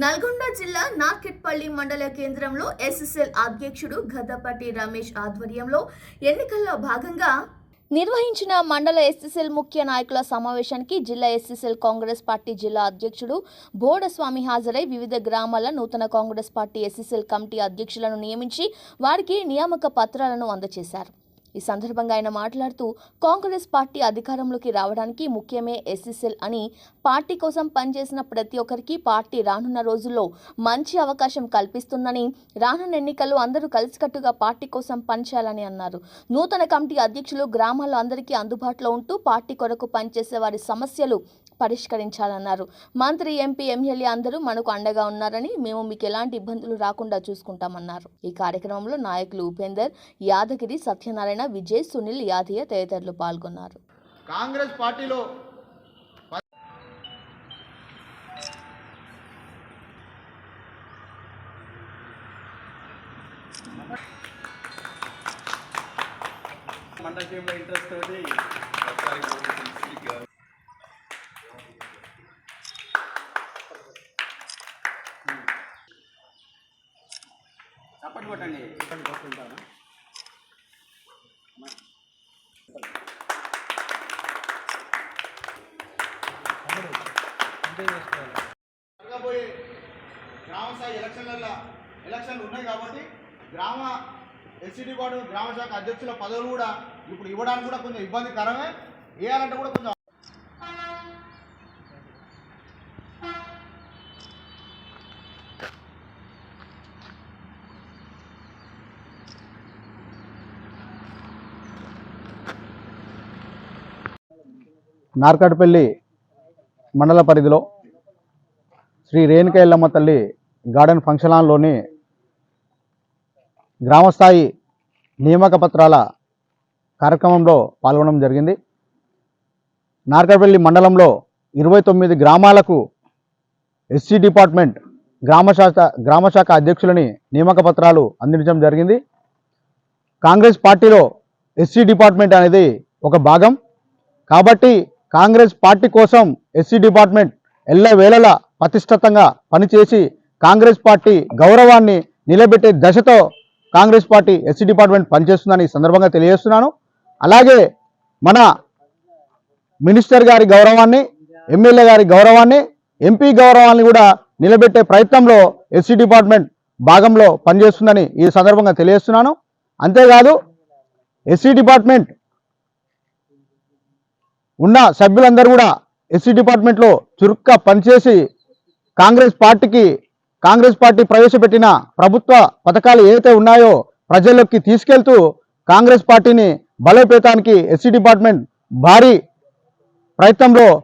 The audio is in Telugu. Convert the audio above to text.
నల్గొండ జిల్లా నాకెట్పల్లి మండల కేంద్రంలో ఎస్ఎస్ఎల్ అధ్యక్షుడు గద్దపట్టి రమేష్ ఆధ్వర్యంలో ఎన్నికల్లో భాగంగా నిర్వహించిన మండల ఎస్ఎస్ఎల్ ముఖ్య నాయకుల సమావేశానికి జిల్లా ఎస్ఎస్ఎల్ కాంగ్రెస్ పార్టీ జిల్లా అధ్యక్షుడు బోడస్వామి హాజరై వివిధ గ్రామాల నూతన కాంగ్రెస్ పార్టీ ఎస్ఎస్ఎల్ కమిటీ అధ్యక్షులను నియమించి వారికి నియామక పత్రాలను అందజేశారు. ఈ సందర్భంగా ఆయన మాట్లాడుతూ కాంగ్రెస్ పార్టీ అధికారంలోకి రావడానికి ముఖ్యమే ఎస్ఎస్ఎల్ అని పార్టీ కోసం పనిచేసిన ప్రతి ఒక్కరికి పార్టీ రానున్న రోజుల్లో మంచి అవకాశం కల్పిస్తుందని రానున్న ఎన్నికల్లో అందరూ కలిసికట్టుగా పార్టీ కోసం పనిచేయాలని అన్నారు. నూతన కమిటీ అధ్యక్షులు గ్రామాల్లో అందరికీ అందుబాటులో ఉంటూ పార్టీ కొరకు పనిచేసే వారి సమస్యలు పరిష్కరించాలన్నారు. మంత్రి ఎంపీ ఎమ్మెల్యే అందరూ మనకు అండగా ఉన్నారని మేము మీకు ఎలాంటి ఇబ్బందులు రాకుండా చూసుకుంటామన్నారు. ఈ కార్యక్రమంలో నాయకులు ఉపేందర్ యాదగిరి సత్యనారాయణ విజయ్ సునీల్ యాదయ్య తదితరులు పాల్గొన్నారు. కాంగ్రెస్ పార్టీలో మండల ఇంట్రెస్ట్ తోటి చప్పట్లు కొట్టండి. జరగబోయే గ్రామ స్థాయి ఎలక్షన్లలో ఎలక్షన్లు ఉన్నాయి కాబట్టి గ్రామ ఎస్సీడీ వార్డు గ్రామ శాఖ అధ్యక్షుల పదవులు కూడా ఇప్పుడు ఇవ్వడానికి కూడా కొంచెం ఇబ్బందికరమే. వేయాలంటే కూడా కొంచెం నార్కట్పల్లి మండల పరిధిలో శ్రీ రేణుక ఎల్లమ్మ తల్లి గార్డెన్ ఫంక్షన్ హాల్లోని గ్రామస్థాయి నియామక పత్రాల కార్యక్రమంలో పాల్గొనడం జరిగింది. నార్కడపల్లి మండలంలో ఇరవై తొమ్మిది గ్రామాలకు ఎస్సీ డిపార్ట్మెంట్ గ్రామశాఖ గ్రామశాఖ అధ్యక్షులని నియామక పత్రాలు అందించడం జరిగింది. కాంగ్రెస్ పార్టీలో ఎస్సీ డిపార్ట్మెంట్ అనేది ఒక భాగం. కాబట్టి కాంగ్రెస్ పార్టీ కోసం ఎస్సీ డిపార్ట్మెంట్ ఎల్లవేళలా ప్రతిష్టతంగా పనిచేసి కాంగ్రెస్ పార్టీ గౌరవాన్ని నిలబెట్టే దశతో కాంగ్రెస్ పార్టీ ఎస్సీ డిపార్ట్మెంట్ పనిచేస్తుందని ఈ సందర్భంగా తెలియజేస్తున్నాను. అలాగే మన మినిస్టర్ గారి గౌరవాన్ని ఎమ్మెల్యే గారి గౌరవాన్ని ఎంపీ గౌరవాన్ని కూడా నిలబెట్టే ప్రయత్నంలో ఎస్సీ డిపార్ట్మెంట్ భాగంలో పనిచేస్తుందని ఈ సందర్భంగా తెలియజేస్తున్నాను. అంతేకాదు ఎస్సీ డిపార్ట్మెంట్ ఉన్న సభ్యులందరూ కూడా ఎస్సీ డిపార్ట్మెంట్లో చురుగ్గా పనిచేసి కాంగ్రెస్ పార్టీకి కాంగ్రెస్ పార్టీ ప్రవేశపెట్టిన ప్రభుత్వ పథకాలు ఏవైతే ఉన్నాయో ప్రజల్లోకి తీసుకెళ్తూ కాంగ్రెస్ పార్టీని బలోపేతానికి ఎస్సీ డిపార్ట్మెంట్ భారీ ప్రయత్నంలో